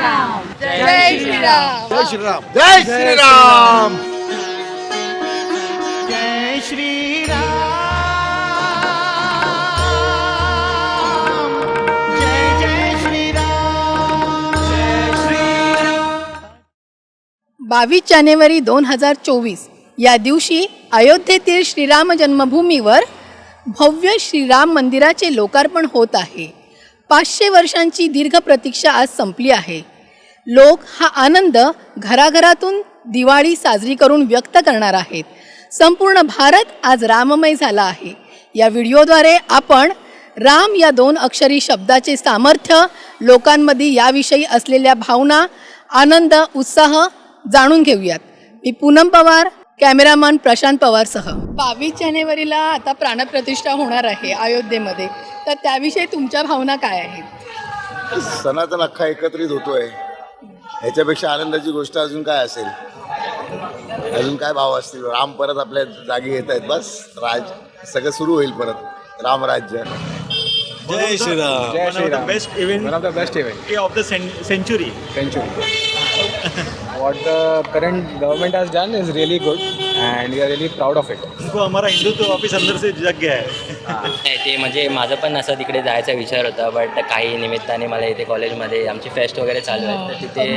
जय श्रीराम. जय श्रीराम. जय श्रीराम. जय श्रीराम. जय जय श्रीराम. जय श्रीराम बावीस जानेवारी दोन हजार चोवीस या दिवशी अयोध्येतील श्रीराम जन्मभूमीवर भव्य श्रीराम मंदिराचे लोकार्पण होत आहे. पाचशे वर्षांची दीर्घ प्रतीक्षा आज संपली आहे. लोक हा आनंद घराघरातून दिवाळी साजरी करून व्यक्त करणार आहेत. संपूर्ण भारत आज राममय झाला आहे. या व्हिडिओद्वारे आपण राम या दोन अक्षरी शब्दाचे सामर्थ्य लोकांमध्ये याविषयी असलेल्या भावना आनंद उत्साह जाणून घेऊयात. मी पूनम पवार कॅमेरामन प्रशांत पवारसह बावीस जानेवारीला आता प्राणप्रतिष्ठा होणार आहे अयोध्येमध्ये. तर त्याविषयी तुमच्या भावना काय आहेत? सनातन अख्खा एकत्रित होतोय. ह्याच्यापेक्षा आनंदाची गोष्ट अजून काय असेल? अजून काय भाव असतील? राम परत आपल्या जागी येत आहेत बस. राज सगळं सुरू होईल परत. रामराज्य जय Shriram. of the best event One of the what the current government has done is really good, and we are really proud of it. हमारा हिंदुत्व वापस अंदर से जग गया है। नाही ते म्हणजे माझं पण असं तिकडे जायचा विचार होता बट काही निमित्ताने मला इथे कॉलेजमध्ये आमची फेस्ट वगैरे चालू आहे तर तिथे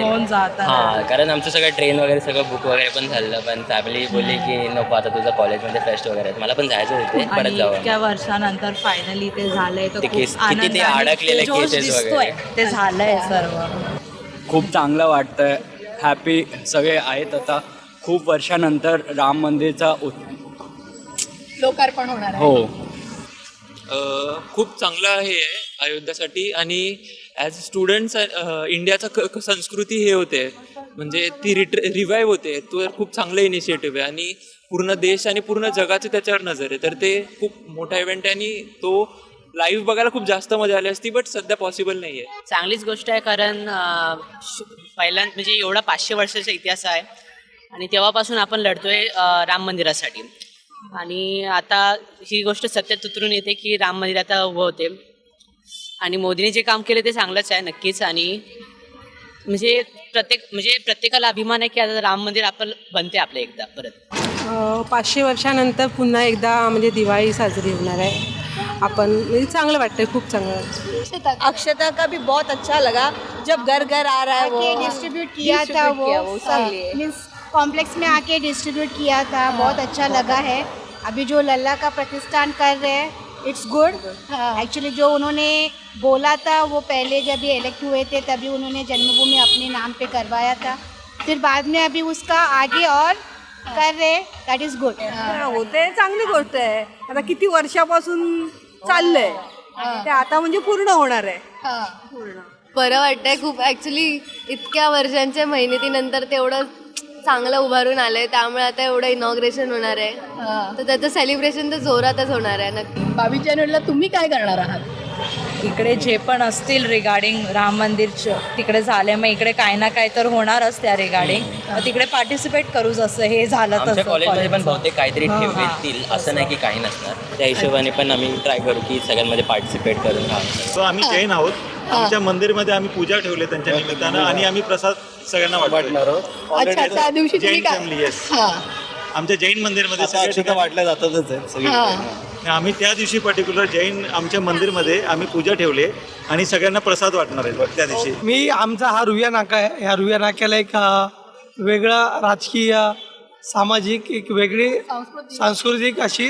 हां कारण आमचं सगळं ट्रेन वगैरे सगळं बुक वगैरे पण झालं पण फॅमिली बोलली की नको आता तुझं कॉलेजमध्ये फेस्ट वगैरे आहे मला पण जायचं होते परत आणि जावं. इतक्या वर्षानंतर फायनली ते झालंय तर ते खूप केस- किती आनंद ते आणि अडकलेले जोश दिसतोय वगैरे. ते झालंय सर्व. खूप चांगलं वाटतंय. हॅपी सगळे आहेत आता. खूप वर्षानंतर राम मंदिरचा उत- लोकार्पण होणार आहे. हो. खूप चांगलं हे आहे अयोध्यासाठी आणि ॲज स्टुडंट्स इंडियाचा संस्कृती हे होते. म्हणजे ती रिट रिवाईव्ह होते. तो खूप चांगलं इनिशिएटिव्ह आहे आणि पूर्ण देश आणि पूर्ण जगाची त्याच्यावर नजर आहे. तर ते खूप मोठा इव्हेंट आहे आणि तो लाईव्ह बघायला खूप जास्त मजा आली असती बट सध्या पॉसिबल नाही आहे चांगलीच गोष्ट आहे कारण अं, श- पहिल्या म्हणजे एवढा पाचशे वर्षाचा इतिहास आहे आणि तेव्हापासून आपण लढतोय अं, राम मंदिरासाठी. आणि आता ही गोष्ट सत्यात उतरून येते की राम मंदिर आता उभं होते. आणि मोदीने जे काम केले ते चांगलंच आहे नक्कीच. आणि म्हणजे प्रत्येक म्हणजे प्रत्येकाला अभिमान आहे की आता राम मंदिर आपण बनते आपलं एकदा परत. पाचशे वर्षानंतर पुन्हा एकदा म्हणजे दिवाळी साजरी होणार आहे. आपण म्हणजे चांगलं वाटतंय खूप चांगलं अक्षता का भी बहुत अच्छा लगा. जब घर घर आ रहा है वो. डिस्ट्रीब्यूट किया था वो मीन्स कॉम्प्लेक्स में आके डिस्ट्रीब्यूट किया था. बहुत अच्छा लगा है. अभी जो लल्ला का प्रतिष्ठान कर रहे हैं इट्स गुड एक्चुअली जो उन्होंने बोला था वो पहले जब ये इलेक्ट हुए थे तभी उन्होंने जन्मभूमि अपने नाम पे करवाया था. फिर बाद में अभी उसका आगे और कर रहे दैट इज़ गुड होते चांगली गोष्ट आहे. आता किती वर्षापासून चाललंय. ते आता म्हणजे पूर्ण होणार आहे. बरं वाटतंय खूप. ॲक्च्युली इतक्या वर्षांच्या मेहनतीनंतर तेवढं चांगलं उभारून आलंय. त्यामुळे आता एवढं इनॉग्रेशन होणार आहे. तर त्याचं सेलिब्रेशन तर जोरातच होणार आहे. नक्की. बावीस जानेवारीला तुम्ही काय करणार आहात? इकडे जे पण असतील रिगार्डिंग राम मंदिर तिकडे झाले मग इकडे काही ना काही तर होणारच त्या रिगार्डिंग मग तिकडे पार्टिसिपेट करू जसं हे झालं आमच्या तसं कॉलेजमध्ये पण. बहुतेक काहीतरी ठेव. येतील असं नाही की काही नसणार. त्या हिशोबाने पण आम्ही ट्राय करू की सगळ्यांमध्ये पार्टिसिपेट करून सो आम्ही जैन आहोत. आमच्या मंदिरमध्ये आम्ही पूजा ठेवले त्यांच्या निमित्तानं आणि आम्ही प्रसाद सगळ्यांना वाटणार आहोत. अच्छा त्या दिवशी आमच्या जैन मंदिरमध्ये आता सगळ्या अक्षता ठिकाणी वाटल्या जातातच आहेत सगळी हा. आणि आम्ही त्या दिवशी पर्टिक्युलर जैन आमच्या मंदिरमध्ये आम्ही पूजा ठेवले आणि सगळ्यांना प्रसाद वाटणार आहे त्या दिवशी. मी आमचा हा रुया नाका आहे. ह्या रुया नाक्याला एक अ, वेगळा राजकीय सामाजिक एक वेगळी सांस्कृतिक. अशी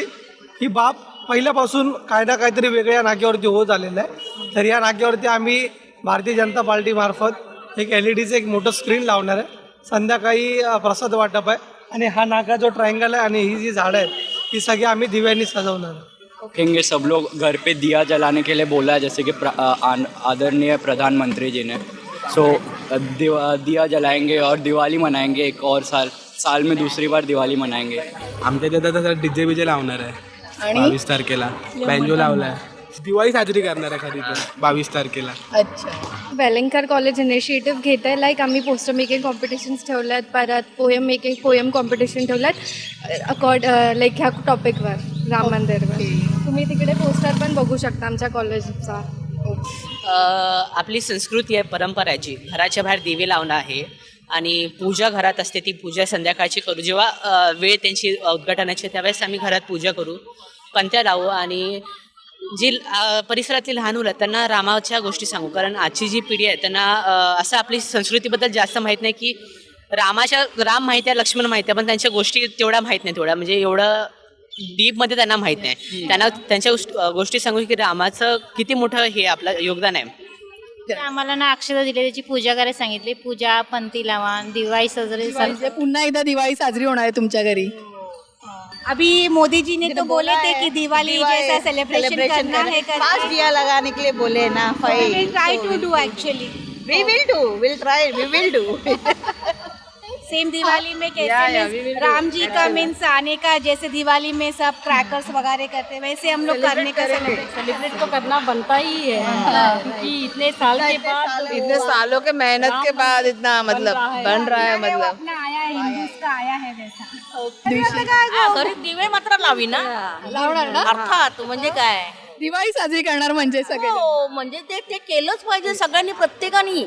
ही बाब पहिल्यापासून काय ना काहीतरी वेगळ्या नाक्यावरती होत आलेलं आहे. तर या नाक्यावरती आम्ही भारतीय जनता पार्टीमार्फत एक एल ई डीचं एक मोठं स्क्रीन लावणार आहे. संध्याकाळी अ, प्रसाद वाटप आहे. आणि हा नाका जो ट्रायंगल आहे आणि ही जी झाडं आहेत ही सगळी आम्ही दिव्यांनी सजवणार आहे. रखेंगे सब लोग घर पे दिया जलाने के लिए बोला है जैसे कि आदरणीय प्रधानमंत्री जी ने सो दिवा दिया जलाएंगे और दिवाली मनाएंगे एक और साल साल में दूसरी बार दिवाली मनाएंगे. आमच्या तिथं आता डीजे बीजे लावणार आहे. आणि? बावीस तारखेला. बँजो लावलाय. दिवाळी साजरी करणार आहे खरी तर बावीस तारखेला. अच्छा. वेलिंगकर कॉलेज इनिशिएटिव्ह घेत आहे लाईक आम्ही पोस्टर मेकिंग कॉम्पिटिशन्स ठेवले आहेत परत पोयम मेकिंग पोयम कॉम्पिटिशन ठेवलं आहेत अकॉर्ड लाईक ह्या टॉपिकवर राम मंदिरवर तुम्ही तिकडे पोस्टर पण बघू शकता आमच्या कॉलेजचा आपली संस्कृती आहे परंपरा आहे जी घराच्या बाहेर दिवे लावणं आहे. आणि पूजा घरात असते ती पूजा संध्याकाळची करू. जेव्हा वेळ त्यांची उद्घाटनाची आहे, त्यावेळेस आम्ही घरात पूजा करू. पंत्या लावू आणि जी परिसरातली लहान मुलं आहेत, त्यांना रामाच्या गोष्टी सांगू. कारण आजची जी पिढी आहे त्यांना असं आपली संस्कृतीबद्दल जास्त माहीत नाही की रामाच्या राम माहिती आहे लक्ष्मण माहिती आहे पण त्यांच्या गोष्टी तेवढ्या माहीत नाही तेवढ्या. म्हणजे एवढं डीपमध्ये त्यांना माहीत नाही. त्यांना त्यांच्या गोष्ट- सांगू की रामाचं किती मोठं हे आपलं योगदान आहे. ते आम्हाला ना अक्षता दिली त्याची पूजा करायला सांगितली पूजा पंथी लावा दिवाळी सजरे म्हणजे पुन्हा एकदा दिवाळी साजरी होणार आहे तुमच्या घरी. अभी मोदी जी ने तो बोले थे कि दिवाली जैसा सेलिब्रेशन करना है पाँच दिया लगाने के लिए बोले ना five try to do actually we will do will try we will do same Diwali में कैसे Yeah, yeah, means we will do. Ram ji का मीन्स आने का जैसे दिवाली में सब क्रैकर्स वगैरह करते हैं वैसे हम लोग करने का सेलिब्रेट तो करना बनता ही है। क्योंकि इतने साल के बाद इतने सालों के मेहनत के बाद इतना मतलब बन रहा है। मतलब। अपना आया है हिंदूज का आया है वैसा। घरी दिवे मात्र लावी ना. लावणार ना? अर्थात म्हणजे काय? दिवाळी साजरी करणार म्हणजे सगळे. हो म्हणजे ते ते केलंच पाहिजे सगळ्यांनी प्रत्येकाने.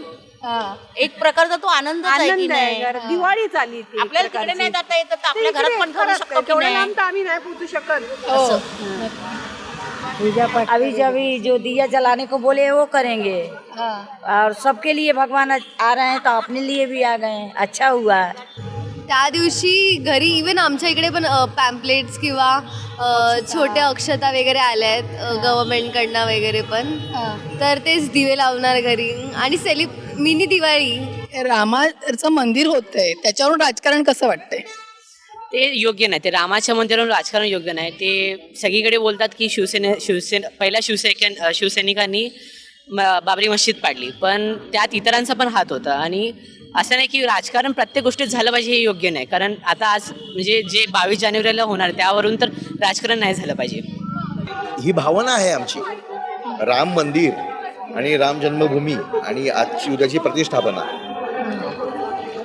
एक प्रकारचा तो आनंद आहे की नाही? दिवाळी चालली ती आपल्याला तिकडे नाही जाता येत तर आपल्या घरात पण करू शकतो की तेवढ्या नाही? लांब तर आम्ही नाही पोहोचू शकत. अभी जब अभी जो दिया जलाने को बोले वो करेंगे। और सबके लिए भगवान आ रहे हैं तो अपने लिए भी आ गए हैं। अच्छा हुआ। त्या दिवशी घरी इवन आमच्या इकडे पण पॅम्पलेट्स किंवा छोट्या अक्षता वगैरे आल्या आहेत गव्हर्मेंटकडनं वगैरे पण. तर तेच दिवे लावणार घरी. आणि सेलिब मिनी दिवाळी. रामाचं मंदिर होतंय. त्याच्यावरून राजकारण कसं वाटतंय? ते योग्य नाही. ते रामाच्या मंदिरावर राजकारण योग्य नाही. ते सगळीकडे बोलतात की शिवसेने शिवसेना पहिल्या शिवसैन शिवसैनिकांनी बाबरी मस्जिद पाडली. पण त्यात इतरांचा पण हात होता. आणि असं नाही की राजकारण प्रत्येक गोष्टीत झालं पाहिजे हे योग्य नाही. कारण आता आज म्हणजे जे बावीस जानेवारीला होणार त्यावरून तर राजकारण नाही झालं पाहिजे. ही भावना आहे आमची. राम मंदिर आणि राम जन्मभूमी आणि आजची उद्याची प्रतिष्ठापना.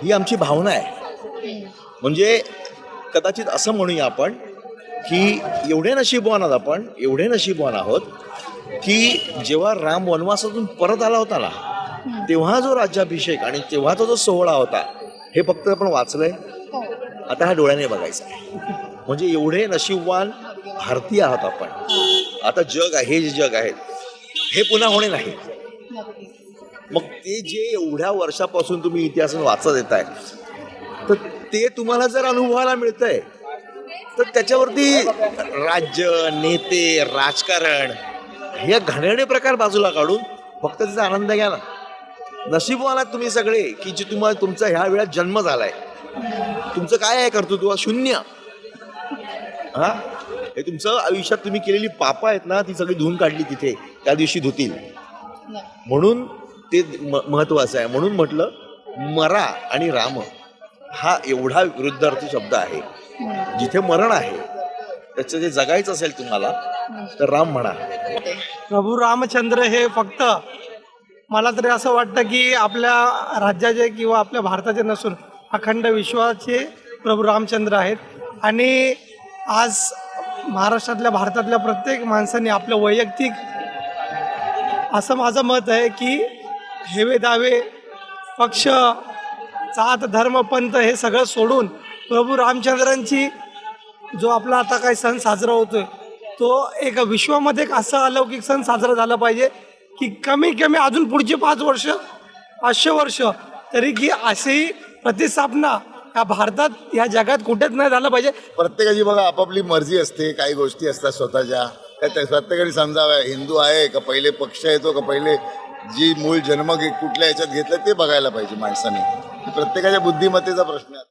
ही आमची भावना आहे. म्हणजे कदाचित असं म्हणूया आपण की एवढे नशीबवान आहोत आपण एवढे नशीबवान आहोत की जेव्हा राम वनवासातून परत आला होता ना तेव्हा जो राज्याभिषेक आणि तेव्हाचा जो सोहळा होता हे फक्त आपण वाचलंय? आता हा डोळ्याने बघायचा आहे. म्हणजे एवढे नशीबवान भारतीय आहोत आपण. आता जग आहे हे जे जग आहे हे पुन्हा होणे नाही. मग ते जे एवढ्या वर्षापासून तुम्ही इतिहास वाचत येत आहे तर ते तुम्हाला जर अनुभवायला मिळतंय तर त्याच्यावरती राज्य नेते राजकारण हे घाणेरडे प्रकार बाजूला काढून फक्त त्याचा आनंद घ्या ना. नशीबवाला तुम्ही सगळे की जे तुम्हाला तुमचा ह्या वेळात जन्म झालाय. तुमचं काय आहे कर्तृत्व? शून्य. हा? हे तुमचं आयुष्यात तुम्ही केलेली पापं आहेत ना ती सगळी धुवून काढली तिथे. त्या दिवशी धुतील. म्हणून ते महत्वाचं आहे. म्हणून म्हटलं मरा आणि राम हा एवढा विरुद्धार्थी शब्द आहे. जिथे मरण आहे त्याचं जे जगायचं असेल तुम्हाला तर राम म्हणा. प्रभू रामचंद्र हे फक्त मला तरी असं वाटतं की आपल्या राज्याचे किंवा आपल्या भारताचे नसून अखंड विश्वाचे प्रभू रामचंद्र आहेत. आणि आज महाराष्ट्रातल्या भारतातल्या प्रत्येक माणसाने आपलं वैयक्तिक असं माझं मत आहे की हेवे दावे पक्ष जात धर्म पंथ हे सगळं सोडून प्रभू रामचंद्रांची जो आपला आता काही सण साजरा होतोय तो एक विश्वामध्ये एक असा अलौकिक सण साजरा झाला पाहिजे की कमी कमी अजून पुढचे पाच वर्ष पाचशे वर्ष तरी की अशी प्रतिस्थापना या भारतात या जगात कुठेच नाही झालं पाहिजे. प्रत्येकाची बघा आपापली मर्जी असते काही गोष्टी असतात स्वतःच्या. त्या त्या प्रत्येकाने समजाव्या हिंदू आहे का पहिले पक्ष येतो का पहिले जी मूळ जन्म कुठल्या ह्याच्यात घेतलं ते बघायला पाहिजे माणसाने. प्रत्येकाच्या बुद्धिमत्तेचा प्रश्न आहे.